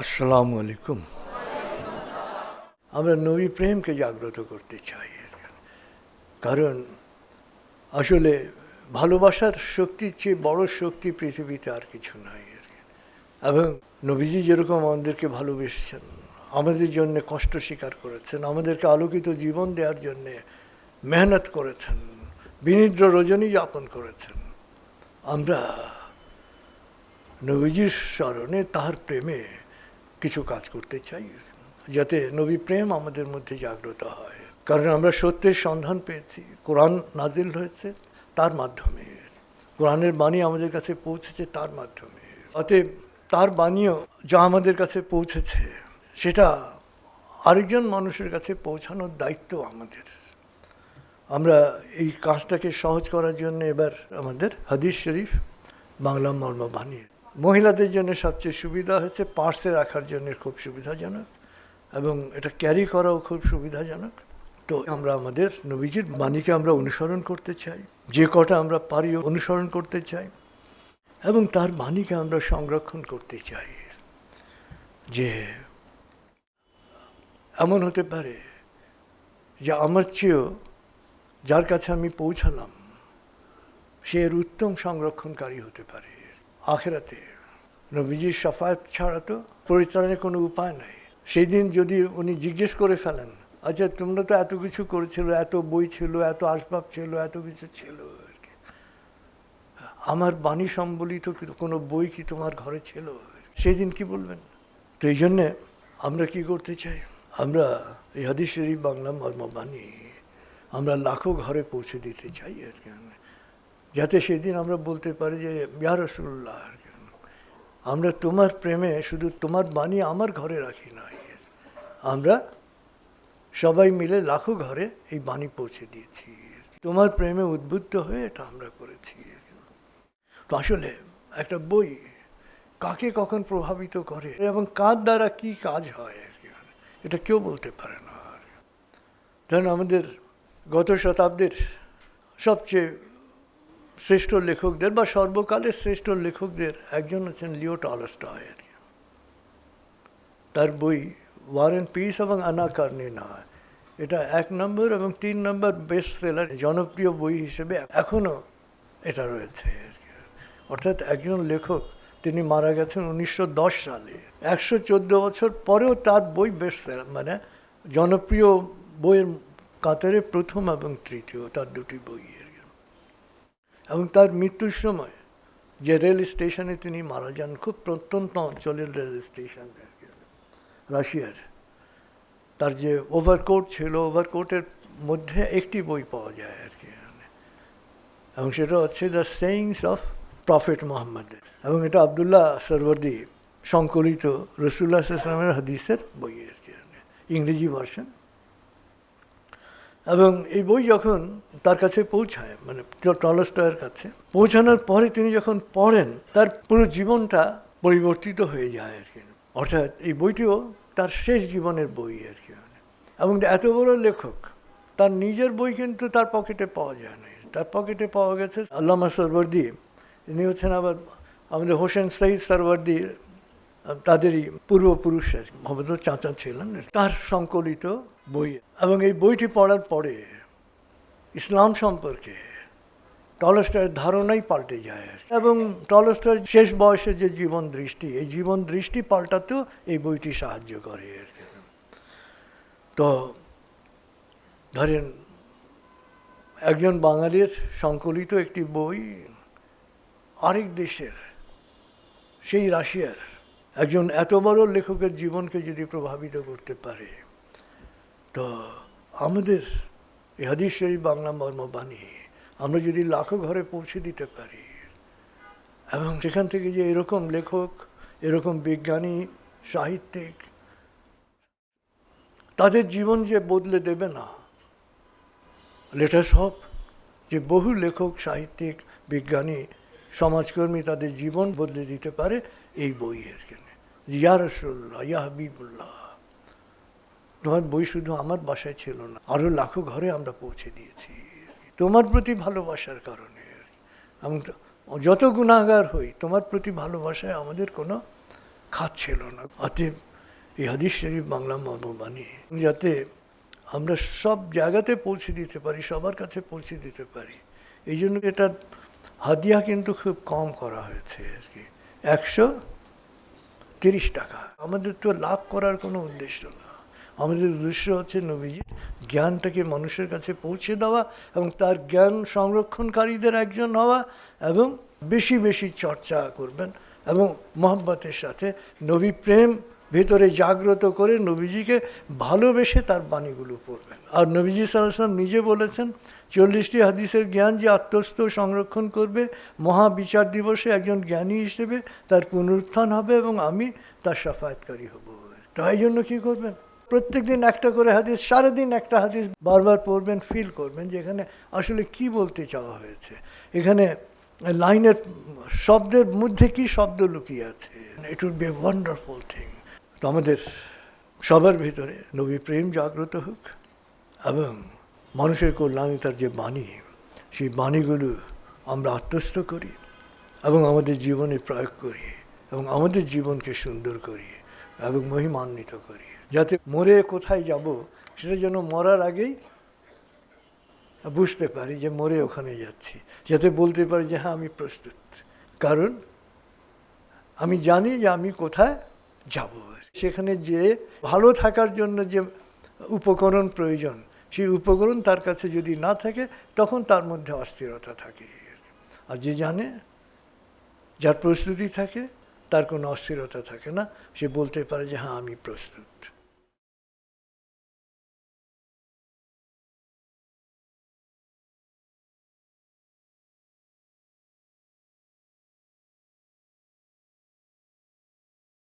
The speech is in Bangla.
আসসালামু আলাইকুম আমরা নবী প্রেমকে জাগ্রত করতে চাই কারণ আসলে ভালোবাসার শক্তির চেয়ে বড় শক্তি পৃথিবীতে আর কিছু নাই আর। এবং নবীজি যেরকম আমাদেরকে ভালোবেসেছেন, আমাদের জন্য কষ্ট স্বীকার করেছেন, আমাদেরকে আলোকিত জীবন দেওয়ার জন্যে মেহনত করেছেন, বিনিদ্র রজনী যাপন করেছেন, আমরা নবীজির স্মরণে তাহার প্রেমে কিছু কাজ করতে চাই। যাতে নবী প্রেম আমাদের মধ্যে জাগ্রত হয়। কারণ আমরা সত্যের সন্ধান পেয়েছি। কোরআন নাজিল হয়েছে তার মাধ্যমে। কোরআনের বাণী আমাদের কাছে পৌঁছেছে তার মাধ্যমে। অতএব তার বাণীও যা আমাদের কাছে পৌঁছেছে, সেটা আরেকজন মানুষের কাছে পৌঁছানোর দায়িত্ব আমাদের। আমরা এই কাজটাকে সহজ করার জন্য এবার আমাদের হাদিস শরীফ বাংলা মর্ম বানিয়ে মহিলাদের জন্য সবচেয়ে সুবিধা হয়েছে পার্সে রাখার জন্য খুব সুবিধাজনক এবং এটা ক্যারি করাও খুব সুবিধাজনক। তো আমরা আমাদের নবীজির বাণীকে আমরা অনুসরণ করতে চাই, যে কটা আমরা পারি অনুসরণ করতে চাই এবং তার বাণীকে আমরা সংরক্ষণ করতে চাই যে এমন হতে পারে যে আমার চেয়েও যার কাছে আমি পৌঁছালাম, সে এর উত্তম সংরক্ষণকারী হতে পারে। আখেরাতে। নবীজির সাফায়াত ছাড়া তো পরিত্রাণের কোনো উপায় নাই। সেই দিন যদি উনি জিজ্ঞেস করে ফেলেন আচ্ছা তোমরা তো এত কিছু করেছিল, এত বই ছিল, এত আসবাব ছিল, এত কিছু ছিল আর কি। আমার বাণী সম্বলিত কোনো বই কি তোমার ঘরে ছিল সেই দিন কি বলবেন? তো এই জন্যে আমরা কি করতে চাই? আমরা এই বাংলা মর্মবাণী, আমরা লাখো ঘরে পৌঁছে দিতে চাই আর কি। যাতে সেদিন আমরা বলতে পারি যে, ইয়া রসুল্লাহ আর কি আমরা তোমার প্রেমে শুধু তোমার বাণী আমার ঘরে রাখি নাই। আমরা সবাই মিলে লাখো ঘরে এই বাণী পৌঁছে দিয়েছি। তোমার প্রেমে উদ্বুদ্ধ হয়ে এটা আমরা করেছি। তো আসলে একটা বই কাকে কখন প্রভাবিত করে এবং কার দ্বারা কি কাজ হয়, এটা কেউ বলতে পারে না। ধরুন আমাদের গত শতাব্দীর সবচেয়ে শ্রেষ্ঠ লেখকদের বা সর্বকালের শ্রেষ্ঠ লেখকদের একজন হচ্ছেন লিও টলস্টয় আর কি। তার বই ওয়ার অ্যান্ড পিস এবং আনা কার্নিনা এটা এক নম্বর এবং তিন নম্বর বেস্ট সেলার জনপ্রিয় বই হিসেবে এখনও এটা রয়েছে আর কি। অর্থাৎ একজন লেখক, তিনি মারা গেছেন উনিশশো দশ সালে একশো চোদ্দ বছর পরেও তার বই বেস্ট সেলার মানে জনপ্রিয় বইয়ের কাতারে প্রথম এবং তৃতীয় তার দুটি বই। এবং তার মৃত্যুর সময় যে রেল স্টেশনে তিনি মারা যান, খুব প্রত্যন্ত অঞ্চলের রেল স্টেশন রাশিয়ার। তার যে ওভারকোট ছিল ওভারকোটের মধ্যে একটি বই পাওয়া যায় আর কি এবং সেটা হচ্ছে the sayings of prophet Mohammad এবং এটা আবদুল্লাহ সরওয়ার্দি সংকলিত রসুল্লাহ ইসলামের হাদিসের বই আর কি ইংরেজি ভার্সন এবং এই বই যখন তার কাছে পৌঁছায় মানে টলস্টয়ের কাছে, পৌঁছানোর পরে তিনি যখন পড়েন, তার পুরো জীবনটা পরিবর্তিত হয়ে যায় আর কি। অর্থাৎ এই বইটিও তার শেষ জীবনের বই আর কি এবং এত বড় লেখক, তার নিজের বই কিন্তু তার পকেটে পাওয়া যায় না। তার পকেটে পাওয়া গেছে আল্লামা সরবর্দি ইনি হচ্ছেন আবার আমাদের হোসেন সাইদ সরবর্দির তাদেরই পূর্বপুরুষ আর কি, মোহাম্মদ চাচা ছিলেন তার সংকলিত বই এবং এই বইটি পড়ার পরে ইসলাম সম্পর্কে টলস্টয়ের ধারণাই পাল্টে যায়। এবং টলস্টয়ের শেষ বয়সে যে জীবন দৃষ্টি এই জীবন দৃষ্টি পাল্টাতেও এই বইটি সাহায্য করে। তো ধরেন একজন বাঙালির সংকলিত একটি বই আরেক দেশের সেই রাশিয়ার একজন এত বড় লেখকের জীবনকে যদি প্রভাবিত করতে পারে, তো আমাদের হাদিস বাংলা মর্মবাণী আমরা যদি লাখো ঘরে পৌঁছে দিতে পারি, এবং সেখান থেকে যে এরকম লেখক, এরকম বিজ্ঞানী, সাহিত্যিক, তাদের জীবন যে বদলে দেবে না লেটার সব যে বহু লেখক, সাহিত্যিক, বিজ্ঞানী, সমাজকর্মী তাদের জীবন বদলে দিতে পারে এই বইয়ের ইয়া রসুল্লাহ ইয়া হাবিবুল্লাহ। তোমার বই শুধু আমার বাসায় ছিল না আরও লাখো ঘরে আমরা পৌঁছে দিয়েছি। তোমার প্রতি ভালোবাসার কারণে। যত গুণাগার হই, তোমার প্রতি ভালোবাসায় আমাদের কোনো খাত ছিল না। অতএব এই হাদিস শরীফ বাংলা মর্মবাণী, যাতে আমরা সব জায়গাতে পৌঁছে দিতে পারি, সবার কাছে পৌঁছে দিতে পারি। এই জন্য এটা হাদিয়া কিন্তু খুব কম করা হয়েছে আর কি। একশো তিরিশ টাকা। আমাদের তো লাভ করার কোনো উদ্দেশ্য না। আমাদের উদ্দেশ্য হচ্ছে নবীজির জ্ঞানটাকে মানুষের কাছে পৌঁছে দেওয়া এবং তার জ্ঞান সংরক্ষণকারীদের একজন হওয়া এবং বেশি বেশি চর্চা করবেন এবং মোহাম্মতের সাথে নবী প্রেম ভেতরে জাগ্রত করে নবীজিকে ভালোবেসে তার বাণীগুলো পড়বেন। আর নবীজি সাল্লাম নিজে বলেছেন, চল্লিশটি হাদিসের জ্ঞান যে আত্মস্থ সংরক্ষণ করবে, মহাবিচার দিবসে একজন জ্ঞানী হিসেবে তার পুনরুত্থান হবে এবং আমি তার সাফায়াতকারী হব। তাই জন্য কি করবেন? প্রত্যেক দিন একটা করে হাদিস, সারাদিন একটা হাদিস বারবার পড়বেন ফিল করবেন যে এখানে আসলে কি বলতে চাওয়া হয়েছে। এখানে লাইনের শব্দের মধ্যে কি শব্দ লুকিয়ে আছে? It would be wonderful thing তো আমাদের সবার ভিতরে নবী প্রেম জাগ্রত হোক এবং মানুষের কল্যাণে তার যে বাণী, সেই বাণীগুলো আমরা আত্মস্থ করি এবং আমাদের জীবনে প্রয়োগ করি এবং আমাদের জীবনকে সুন্দর করি এবং মহিমান্বিত করি। যাতে মরে কোথায় যাব সেটা যেন মরার আগেই বুঝতে পারি যে মরে ওখানে যাচ্ছি। যাতে বলতে পারি যে হ্যাঁ আমি প্রস্তুত। কারণ আমি জানি যে আমি কোথায় যাব। সেখানে যে ভালো থাকার জন্য যে উপকরণ প্রয়োজন, সেই উপকরণ তার কাছে যদি না থাকে, তখন তার মধ্যে অস্থিরতা থাকে। আর যে জানে, যার প্রস্তুতি থাকে, তার কোনো অস্থিরতা থাকে না। সে বলতে পারে যে হ্যাঁ আমি প্রস্তুত।